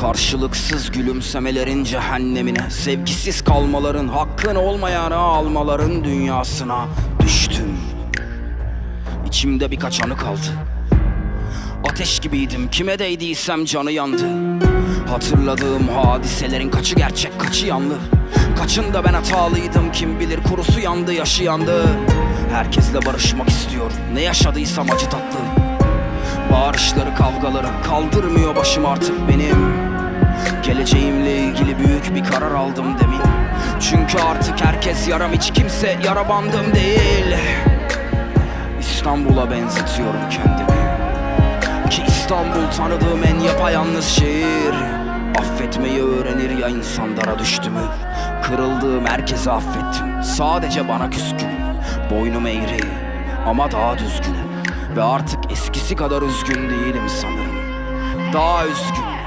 Karşılıksız gülümsemelerin cehennemine Sevgisiz kalmaların hakkın olmayanı almaların dünyasına düştüm. İçimde birkaç anı kaldı. Ateş gibiydim kime değdiysem canı yandı. Hatırladığım hadiselerin kaçı gerçek kaçı yanlı? Kaçında ben hatalıydım kim bilir kurusu yandı yaşı yandı. Herkesle barışmak istiyor ne yaşadıysam acı tatlı Bağırışları kavgaları kaldırmıyor başım artık benim. Geleceğimle ilgili büyük bir karar aldım demin. Çünkü artık herkes yaram hiç kimse yara bandım değil. İstanbul'a benzetiyorum kendimi. Ki İstanbul tanıdığım en yapayalnız şehir. Affetmeyi öğrenir ya insan dara düştü mü? Kırıldığım herkese affettim. Sadece bana küskünüm. Boynum eğri ama daha düzgünüm Ve artık eskisi kadar üzgün değilim sanırım. Daha üzgünüm